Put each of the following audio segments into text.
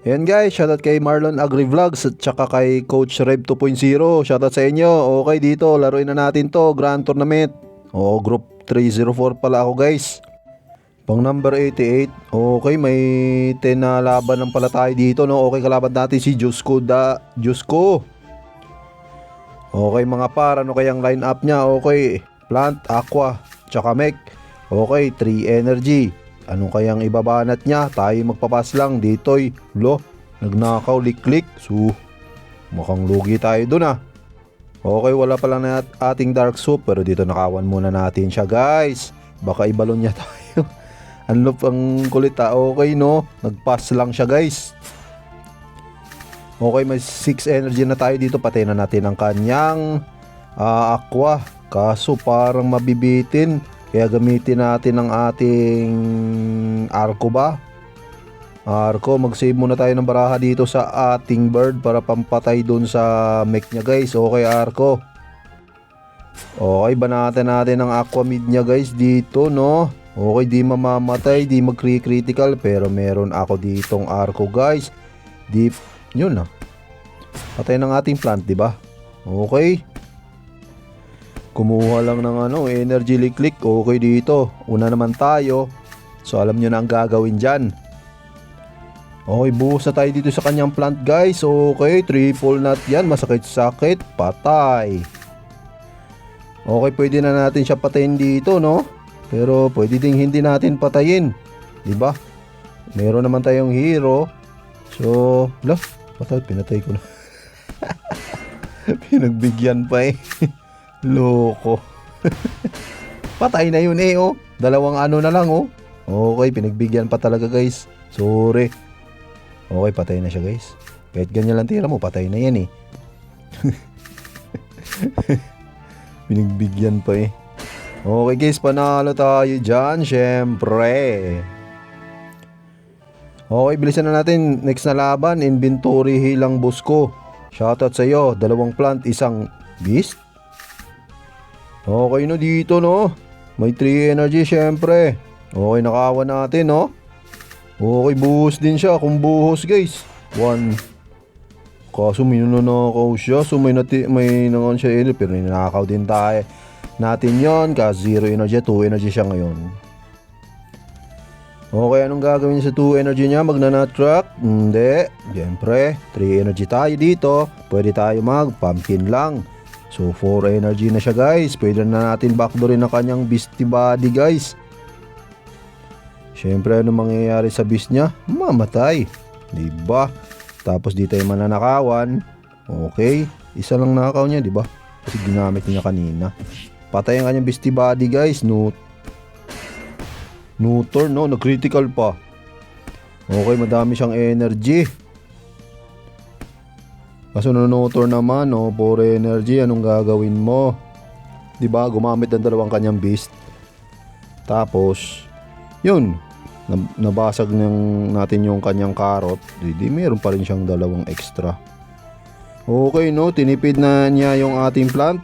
Ayan guys, shoutout kay Marlon Agri Vlogs at saka kay Coach Rev 2.0. Shoutout sa inyo. Okay dito, laruin na natin to, Grand Tournament. Oo, Group 304 pala ako guys. Pang number 88. Okay, may 10 na laban ng pala tayo dito, no? Okay, kalaban natin si Jusko da Jusko. Okay mga par, ano kayang line up niya? Okay, Plant, Aqua, tsaka Mech. Okay, 3 Energy. Ano kayang ibabanat niya? Tayo magpapas lang. Dito'y, lo, nagnakaw, lik-lik. So, mukhang lugi tayo dun ah. Okay, wala pala na at- ating Dark Soup. Pero dito nakawan muna natin siya guys. Baka ibalon niya tayo. ang loop ang kulit ah. Okay no, nagpass lang siya guys. Okay, may 6 energy na tayo dito. Patay na natin ang kanyang ah, aqua. Kaso parang mabibitin. Kaya gamitin natin ang ating arco ba? Arco, mag-save muna tayo ng baraha dito sa ating bird para pampatay dun sa mech niya guys. Okay, Arco. Okay, banatan natin ang aqua mid niya guys dito, no? Okay, di mamamatay, di mag-critical pero meron ako ditong Arco guys. Deep, yun na. Patay ng ating plant, di ba? Okay. Kumuha lang ng ano, energy lick-lick. Okay dito. Una naman tayo. So alam nyo na ang gagawin dyan. Okay, buhos na tayo dito sa kanyang plant guys. Okay, triple nut yan. Masakit-sakit. Patay. Okay, pwede na natin siya patayin dito, no? Pero pwede ding hindi natin patayin. ba? Meron naman tayong hero. So, la, patay, pinatay ko na. Pinagbigyan pa eh. Loko. Patay na yun eh, oh. Dalawang ano na lang, oh. Okay, pinagbigyan pa talaga, guys. Sorry. Okay, patay na siya, guys. Kahit ganyan lang tira mo, patay na yan, eh. pinagbigyan pa, eh. Okay, guys, panalo tayo dyan, syempre. Okay, bilisan na natin. Next na laban, inventory hilang busko. Shoutout sa iyo, dalawang plant, isang beast. Okay no dito no. May 3 energy syempre. Okay nakawa natin no. Okay buhos din siya kung buhos guys. 1 Kaso minunakaw siya. So may, nati, may nangon siya energy pero ninakaw din tayo. Natin yon kasi 0 energy, 2 energy siya ngayon. Okay, anong gagawin sa 2 energy niya? Magnanut truck? Hindi. Siyempre, 3 energy tayo dito. Pwede tayo mag pumpkin lang. So 4 energy na siya guys. Pwede na natin backdoorin ang kanyang beastie body guys. Siyempre ano mangyayari sa beast niya? Mamatay. Diba? Tapos dito yung mananakawan. Okay. Isa lang nakakaw niya, diba? Kasi ginamit niya kanina. Patay ang kanyang beastie body guys. No, no turn, no? Nag-critical pa. Okay, madami siyang energy. Kaso nanonotor naman, no, for energy, anong gagawin mo? 'Di ba? Gumamit ng dalawang kanyang beast. Tapos, yun, nab- nabasag ng natin yung kanyang carrot. Di, di meron pa rin siyang dalawang extra. Okay, no, tinipid na niya yung ating plant.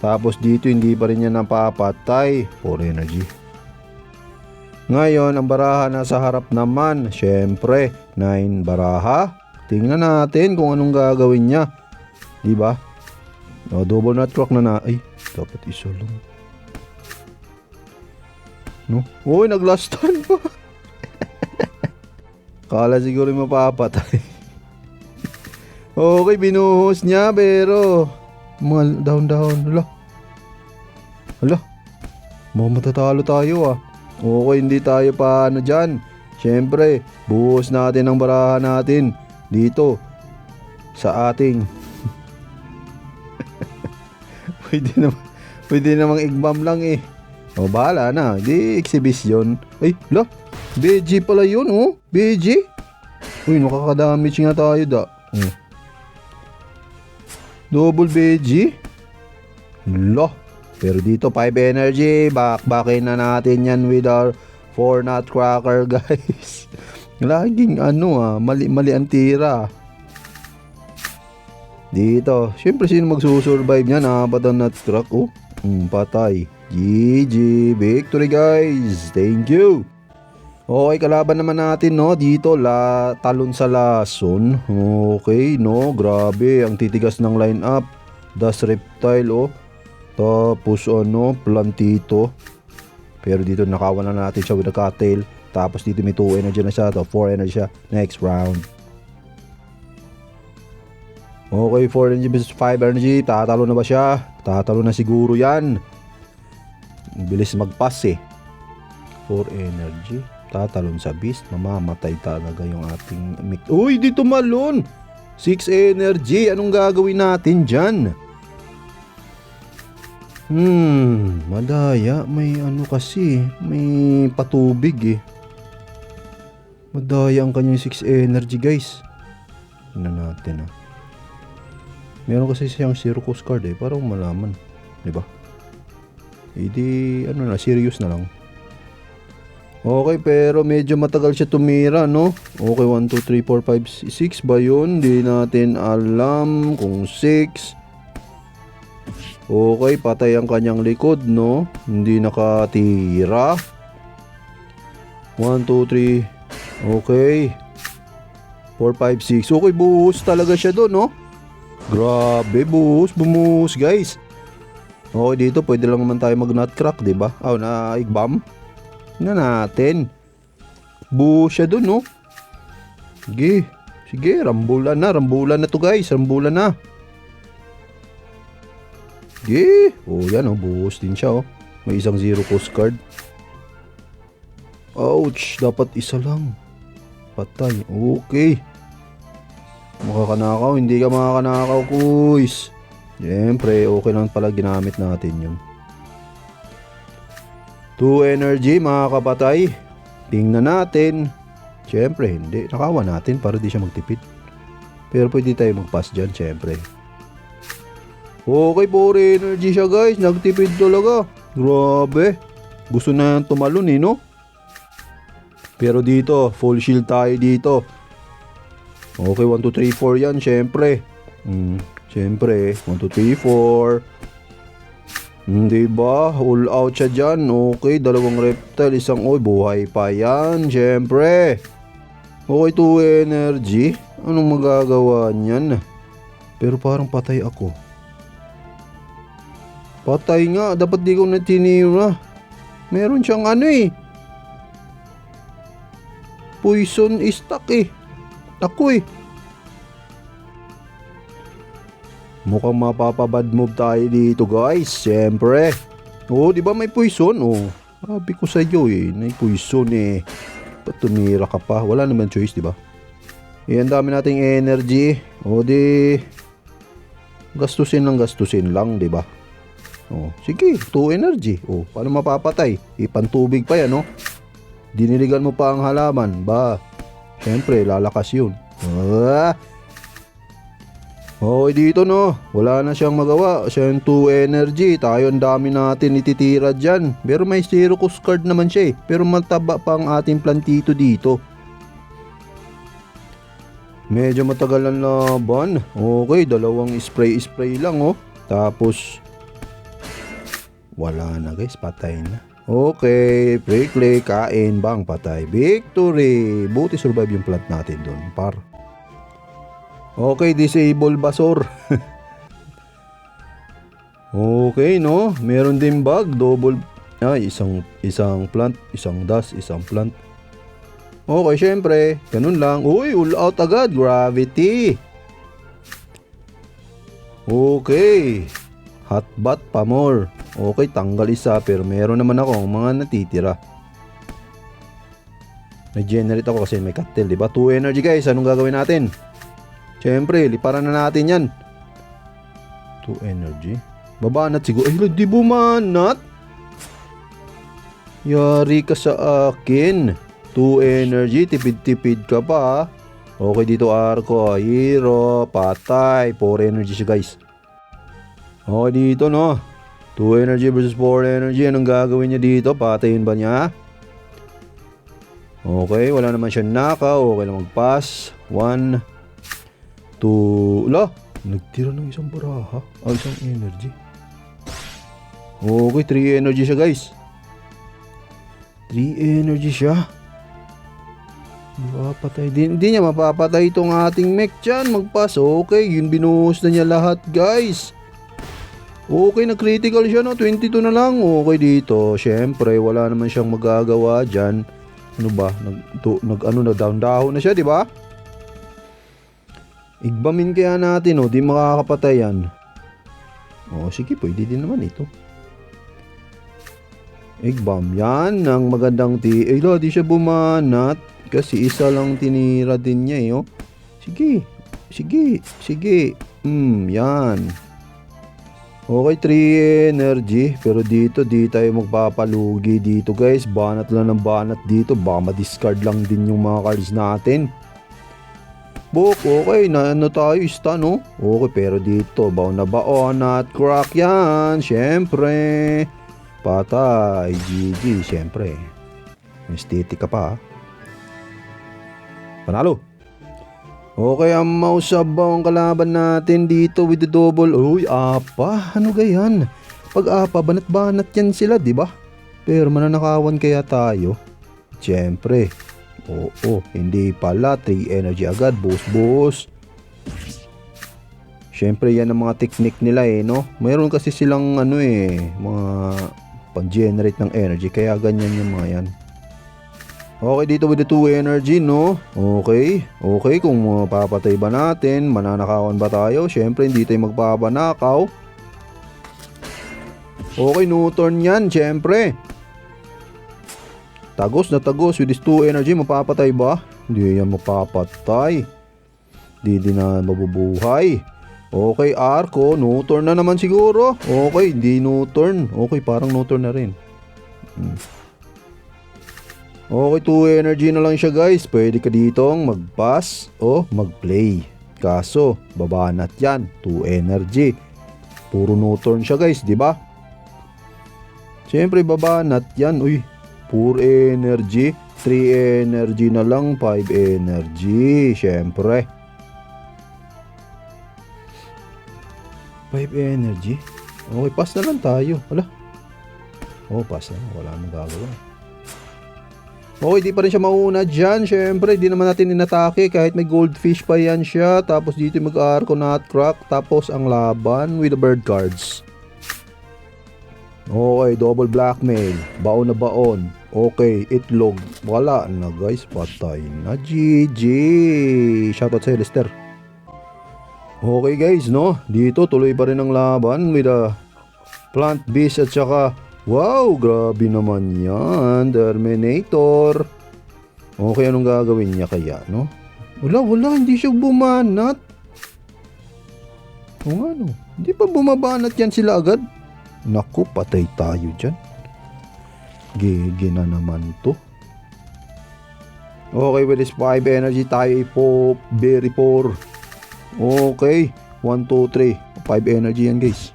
Tapos dito hindi pa rin niya napapatay for energy. Ngayon, ang baraha nasa harap naman. Syempre, 9 baraha. Tingnan natin kung anong gagawin niya. Di ba? No, double nut truck na na. Ay, dapat isa lang. No? Uy, nag-last turn pa. Kala siguro mapapatay. okay, binuhos niya pero mal down down. Hala. Hala. Mga matatalo tayo ah. Okay, hindi tayo pa ano dyan. Siyempre, buhos natin ang baraha natin dito sa ating pwede naman pwede namang igbam lang eh. O bahala na. Di exhibition. Ay la BG pala yun oh. BG uy nakakadamage nga tayo da. Hmm. double BG la pero dito 5 energy. Bakbakin na natin yan with our 4 nutcracker guys Laging ano ah, mali, mali ang tira. Dito, syempre sino magsusurvive niyan? Apat ang nut truck oh. Mm, patay. GG, victory guys. Thank you. Okay, kalaban naman natin no dito la talon sa lason. Okay, no, grabe ang titigas ng lineup. Das Reptile oh. Tapos ano, Plantito. Pero dito nakawan na natin siya with a cocktail. Tapos dito may 2 energy na siya. To 4 energy siya. Next round. Okay, 4 energy versus 5 energy. Tatalo na ba siya? Tatalo na siguro yan. Bilis mag-pass eh. 4 energy. Tatalon sa beast. Mamamatay talaga yung ating. Uy, dito malon! 6 energy. Anong gagawin natin dyan? Hmm, madaya. May ano kasi. May patubig eh. Madaya ang kanyang 6 energy guys. Tingnan natin ah. Meron kasi siyang circus card eh. Parang malaman. Di ba? Hindi, ano na, serious na lang. Okay, pero medyo matagal siya tumira, no? Okay, 1, 2, 3, 4, 5, 6 ba yun? Hindi natin alam kung 6. Okay, patay ang kanyang likod, no? Hindi nakatira. 1, 2, 3. Okay. 4, 5, 6. Okay, buhos talaga siya doon, no? Grabe, buhos, bumuhos, guys. Okay, dito pwede lang naman tayo mag nutcrack, di ba? Oh, na igbam. Na natin. Buhos siya doon, no? Sige. Sige, rambulan na, rambulan na to, guys. Rambulan na. Sige. Oh, yan, oh. Buhos din siya, oh. May isang zero cost card. Ouch, dapat isa lang. Patay. Okay. Makakanakaw, hindi ka makakanakaw, kuys. Siyempre, okay lang pala ginamit natin yun. 2 energy, mga kapatay. Tingnan natin. Siyempre, hindi. Nakawa natin para di siya magtipid. Pero pwede tayo mag-pass dyan, siyempre. Okay, 4 energy siya, guys. Nagtipid talaga. Grabe. Gusto na yan tumalon, eh, no? Pero dito, full shield tayo dito. Okay, 1, 2, 3, 4 yan, syempre. Hmm, syempre, 1, 2, 3, 4. Hindi ba? All out siya dyan. Okay, dalawang reptile, isang oy, buhay pa yan, syempre. Okay, 2 energy. Anong magagawa niyan? Pero parang patay ako. Patay nga, dapat di ko na tinira. Meron siyang ano eh. Poison stuck eh. Ako eh. Mukhang mapapabad move tayo dito guys. Siyempre. Oo, di ba may poison? Oo. Sabi ko sa iyo eh. May poison eh. Ba't tumira ka pa? Wala naman choice, di ba? Eh, ang dami nating energy. O di... Gastusin lang gastusin lang, di ba? Oh, sige, 2 energy. Oh, paano mapapatay? Ipantubig pa yan, no? Diniligan mo pa ang halaman. Ba, syempre, lalakas yun. Ah! Okay dito no, wala na siyang magawa. Siya yung 2 energy. Tayo ang dami natin ititira dyan. Pero may zero cost card naman siya eh. Pero mataba pa ang ating plantito dito. Medyo matagal ang laban. Okay, dalawang spray-spray lang oh. Tapos, wala na guys, patay na. Okay, play kain bang patay. Victory! Buti survive yung plant natin doon, par. Okay, disable basor. okay, no? Meron din bug, double ay isang isang plant, isang dust, isang plant. Okay, syempre, ganun lang. Uy, all out agad, gravity. Okay. Hotbat pa more. Okay, tanggal isa pero meron naman ako mga natitira. Nag-generate ako kasi may cocktail, di ba? 2 energy guys, anong gagawin natin? Siyempre, liparan na natin yan. 2 energy. Babanat siguro. Ay, di bumanat. Yari ka sa akin. 2 energy, tipid-tipid ka pa. Okay dito Arco, Hero, Patay, 4 energy siya guys. Okay dito no. 2 energy versus 4 energy. Anong gagawin niya dito? Patayin ba niya? Okay, wala naman siya naka. Okay lang mag-pass. 1, 2, la! Nagtira ng isang baraha. Ah, isang energy. Okay, 3 energy siya guys. 3 energy siya. Mapapatay. Di, di niya mapapatay itong ating mech dyan. Magpas. Okay, yun binuhos na niya lahat guys. Okay, na-critical siya no. 22 na lang. Okay dito. Siyempre, wala naman siyang magagawa dyan. Ano ba? Nag, to, nag ano na down down na siya, di ba? Igbamin kaya natin, oh. Di makakapatay yan. Oh, sige, pwede din naman ito. Igbam yan ng magandang ti. Eh, lo, di siya bumanat. Kasi isa lang tinira din niya, eh, oh. Sige, sige, sige. Hmm, yan. Okay, 3 energy. Pero dito, di tayo magpapalugi dito guys. Banat lang ng banat dito. Baka ma-discard lang din yung mga cards natin. Bok, okay. Na ano tayo, stun, no? Okay, pero dito, baon na baon at crack yan. Siyempre. Patay. GG, siyempre. Aesthetic ka pa, ha? Panalo. Okay, ang mausabaw ang kalaban natin dito with the double. Uy, apa? Ano gayan? Pag apa, banat-banat yan sila, di ba? Pero mananakawan kaya tayo? Siyempre. Oo, hindi pala. 3 energy agad. Boost. Siyempre, yan ang mga technique nila eh, no? Mayroon kasi silang ano eh, mga pang-generate ng energy. Kaya ganyan yung mga yan. Okay dito with the 2 energy no? Okay Okay kung mapapatay ba natin Mananakawan ba tayo? Syempre hindi tayo magpapanakaw. Okay no turn yan Syempre Tagos na tagos with this 2 energy Mapapatay ba? Hindi yan mapapatay. Hindi din na mabubuhay. Okay Arco No turn na naman siguro. Okay hindi no turn Okay parang no turn na rin. Hmm Okay, 2 energy na lang siya guys. Pwede ka ditong mag-pass o mag-play. Kaso, babanat yan. 2 energy. Puro no turn siya guys, di ba? Siyempre, babanat yan. Uy, 4 energy. 3 energy na lang. 5 energy. Siyempre. 5 energy. Okay, pass na lang tayo. Wala. Oh, pass na. Wala nang gagawa. Okay, di pa rin siya mauuna dyan. Siyempre, di naman natin inatake kahit may goldfish pa yan siya. Tapos dito mag-arco nutcrack. Tapos ang laban with the bird cards. Okay, double blackmail. Baon na baon. Okay, itlog. Wala na guys, patay na. GG. Shoutout sa Lester. Okay guys, no? Dito tuloy pa rin ang laban with a plant beast at saka Wow, grabe naman yan, Terminator. Okay, anong gagawin niya kaya, no? Wala, wala, hindi siya bumanat. O nga, no? Hindi pa bumabanat yan sila agad? Naku, patay tayo dyan. Gigi na naman to. Okay, with this 5 energy tayo po, very poor. Okay, 1, 2, 3. 5 energy yan, guys.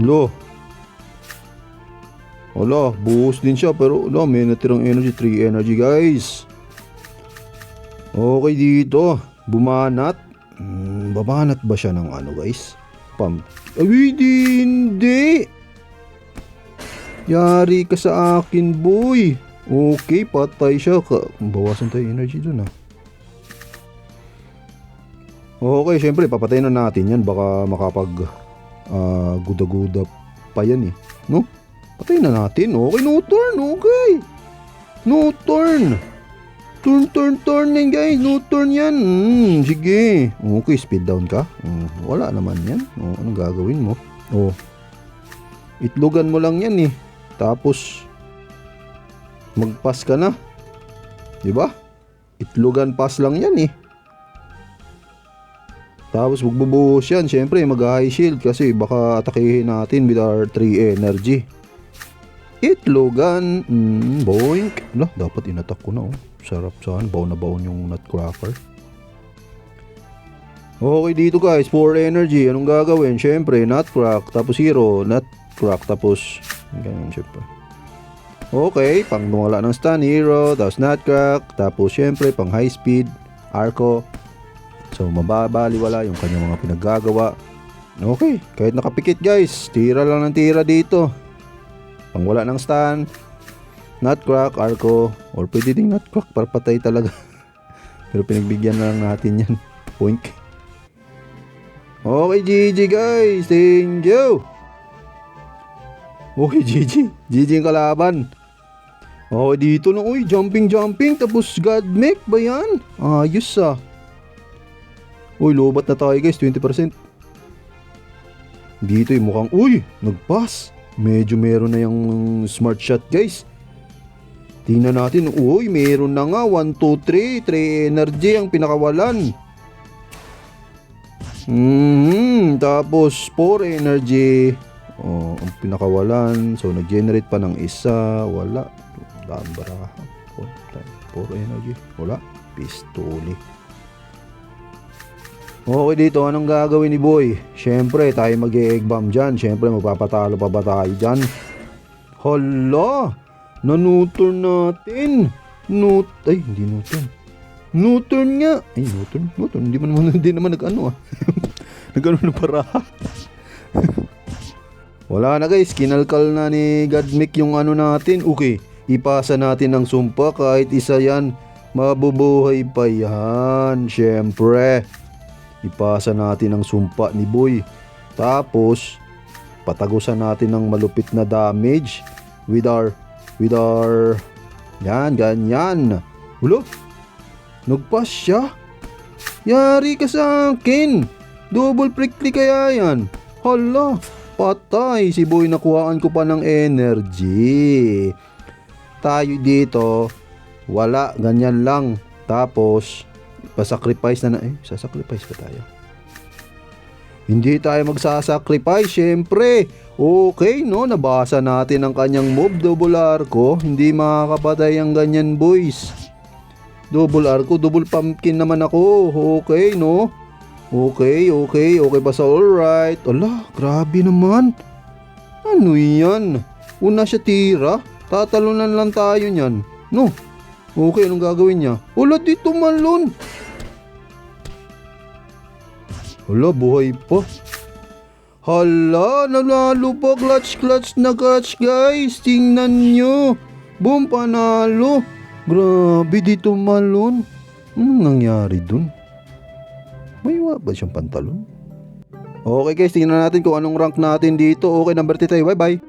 Lo. Wala, buhos din siya pero wala, may natirang energy, 3 energy guys. Okay dito, bumanat. Hmm, babanat ba siya ng ano guys? Pam. Ay, di, hindi. Yari ka sa akin, boy. Okay, patay siya. Ka Bawasan tayo energy dun ah. Okay, syempre, papatayin na natin yan. Baka makapag uh, guda-guda pa yan eh. No? Patayin na natin. Okay, no turn. Okay. No turn. Turn, turn, turn yan guys. No turn yan. Hmm, sige. Okay, speed down ka. Hmm, wala naman yan. Oh, anong gagawin mo? Oh. Itlogan mo lang yan eh. Tapos, magpas ka na. Diba? Itlogan pass lang yan eh. Tapos magbubuhos yan. Siyempre mag-high shield kasi baka atakihin natin with our 3 energy. Itlogan. Mm, boink. Lah, dapat inatak ko na oh. Sarap saan. Baon na baon yung nutcracker. Okay dito guys. 4 energy. Anong gagawin? Siyempre nutcrack. Tapos hero. Nutcrack. Tapos ganyan siyempre. Okay. Pang wala ng stun hero. Tapos nutcrack. Tapos siyempre pang high speed. Arco. So mababaliwala yung kanyang mga pinaggagawa. Okay, kahit nakapikit guys, tira lang ng tira dito. Pang wala ng stand. Nutcrack, Arco, or pwede ding Nutcrack para patay talaga. Pero pinagbigyan na lang natin yan. Poink. Okay, GG guys. Thank you. Okay, GG. GG yung kalaban. Okay, dito na. Uy, jumping, jumping. Tapos God make ba yan? Ayos ah. Uy, lobat na tayo guys. 20%. Dito yung mukhang, uy, nag-pass. Medyo meron na yung smart shot guys. Tingnan natin, uy, meron na nga. 1, 2, 3. 3 energy ang pinakawalan. Hmm, tapos 4 energy. Oh, ang pinakawalan. So, nag-generate pa ng isa. Wala. Baraha. 4 energy. Wala. Pistoli. Okay dito, anong gagawin ni Boy? Siyempre, tayo mag-egg bomb dyan. Siyempre, magpapatalo pa ba tayo dyan? Hala! Nanuturn natin! Nut... Ay, hindi nuturn. Nuturn nga! Ay, nuturn. Nuturn. Hindi man naman, hindi naman nag-ano ah. nag-ano na para. Wala na guys, kinalkal na ni Godmick yung ano natin. Okay, ipasa natin ng sumpa kahit isa yan. Mabubuhay pa yan, syempre. Ipasa natin ang sumpa ni Boy. Tapos, patagusan natin ng malupit na damage with our, with our, yan, ganyan. Hulo, nagpas siya. Yari ka sa akin. Double prickly kaya yan. Hala, patay. Si Boy nakuhaan ko pa ng energy. Tayo dito, wala, ganyan lang. Tapos, pasacrifice na na, eh, sasacrifice ba tayo? Hindi tayo magsasacrifice, syempre. Okay, no? Nabasa natin ang kanyang move, double arco. Hindi makakapatay ang ganyan, boys. Double arco, double pumpkin naman ako. Okay, no? Okay, okay, okay pa sa alright. Ala, grabe naman. Ano yan? Una siya tira. Tatalunan lang tayo niyan. No? Okay, anong gagawin niya? Wala dito malon. Hala, buhay pa. Hala, nanalo pa. Clutch, clutch na clutch, guys. Tingnan nyo. Boom, panalo. Grabe dito malon. Anong nangyari dun? May wa ba siyang pantalon? Okay guys, tingnan natin kung anong rank natin dito. Okay, number 3 tayo. Bye-bye.